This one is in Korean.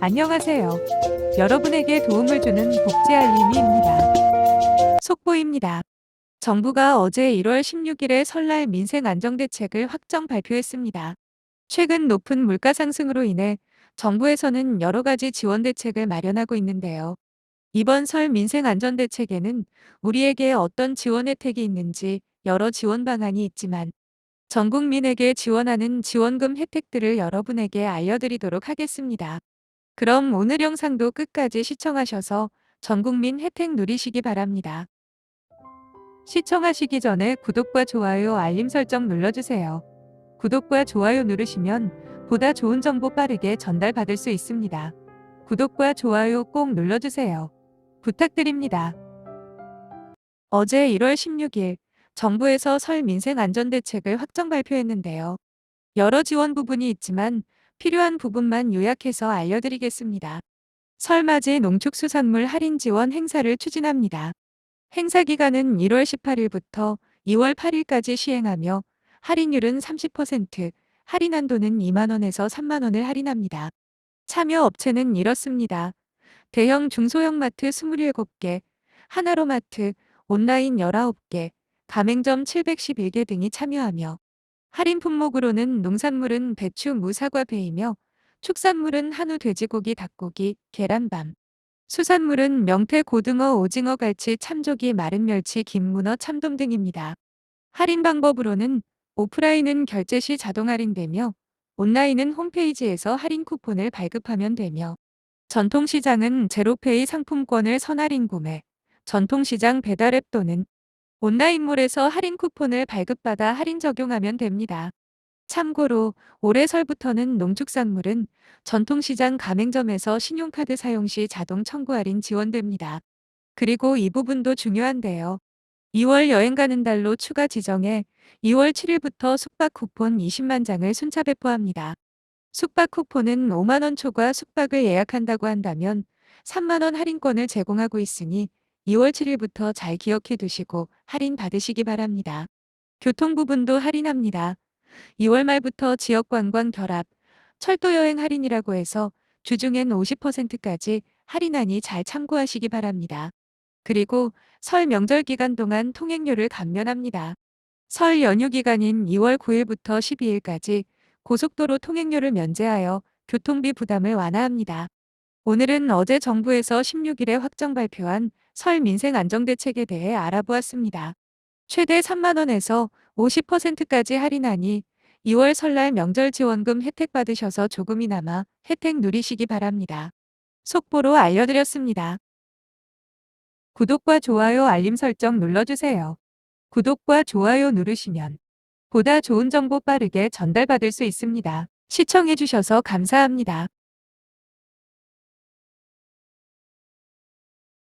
안녕하세요. 여러분에게 도움을 주는 복지 알림이입니다. 속보입니다. 정부가 어제 1월 16일에 설날 민생 안정 대책을 확정 발표했습니다. 최근 높은 물가 상승으로 인해 정부에서는 여러 가지 지원 대책을 마련하고 있는데요. 이번 설 민생 안전 대책에는 우리에게 어떤 지원 혜택이 있는지 여러 지원 방안이 있지만 전 국민에게 지원하는 지원금 혜택들을 여러분에게 알려드리도록 하겠습니다. 그럼 오늘 영상도 끝까지 시청하셔서 전 국민 혜택 누리시기 바랍니다. 시청하시기 전에 구독과 좋아요, 알림 설정 눌러주세요. 구독과 좋아요 누르시면 보다 좋은 정보 빠르게 전달받을 수 있습니다. 구독과 좋아요 꼭 눌러주세요. 부탁드립니다. 어제 1월 16일 정부에서 설 민생 안전 대책을 확정 발표했는데요. 여러 지원 부분이 있지만 필요한 부분만 요약해서 알려드리겠습니다. 설 맞이 농축수산물 할인 지원 행사를 추진합니다. 행사 기간은 1월 18일부터 2월 8일까지 시행하며 할인율은 30%, 할인 한도는 2만원에서 3만원을 할인합니다. 참여 업체는 이렇습니다. 대형 중소형 마트 27개, 하나로마트, 온라인 19개, 가맹점 711개 등이 참여하며 할인 품목으로는 농산물은 배추, 무, 사과, 배이며 축산물은 한우, 돼지고기, 닭고기, 계란밤, 수산물은 명태, 고등어, 오징어, 갈치, 참조기, 마른 멸치, 김문어, 참돔 등입니다. 할인 방법으로는 오프라인은 결제 시 자동 할인되며 온라인은 홈페이지에서 할인 쿠폰을 발급하면 되며 전통시장은 제로페이 상품권을 선할인 구매, 전통시장 배달앱 또는 온라인몰에서 할인 쿠폰을 발급받아 할인 적용하면 됩니다. 참고로 올해 설부터는 농축산물은 전통시장 가맹점에서 신용카드 사용 시 자동 청구 할인 지원됩니다. 그리고 이 부분도 중요한데요. 2월 여행 가는 달로 추가 지정해 2월 7일부터 숙박 쿠폰 20만 장을 순차 배포합니다. 숙박 쿠폰은 5만원 초과 숙박을 예약한다고 한다면 3만원 할인권을 제공하고 있으니 2월 7일부터 잘 기억해 두시고 할인 받으시기 바랍니다. 교통 부분도 할인합니다. 2월 말부터 지역 관광 결합, 철도 여행 할인이라고 해서 주중엔 50%까지 할인하니 잘 참고하시기 바랍니다. 그리고 설 명절 기간 동안 통행료를 감면합니다. 설 연휴 기간인 2월 9일부터 12일까지 고속도로 통행료를 면제하여 교통비 부담을 완화합니다. 오늘은 어제 정부에서 16일에 확정 발표한 설 민생 안정대책에 대해 알아보았습니다. 최대 3만원에서 50%까지 할인하니 2월 설날 명절 지원금 혜택 받으셔서 조금이나마 혜택 누리시기 바랍니다. 속보로 알려드렸습니다. 구독과 좋아요 알림 설정 눌러주세요. 구독과 좋아요 누르시면 보다 좋은 정보 빠르게 전달받을 수 있습니다. 시청해주셔서 감사합니다.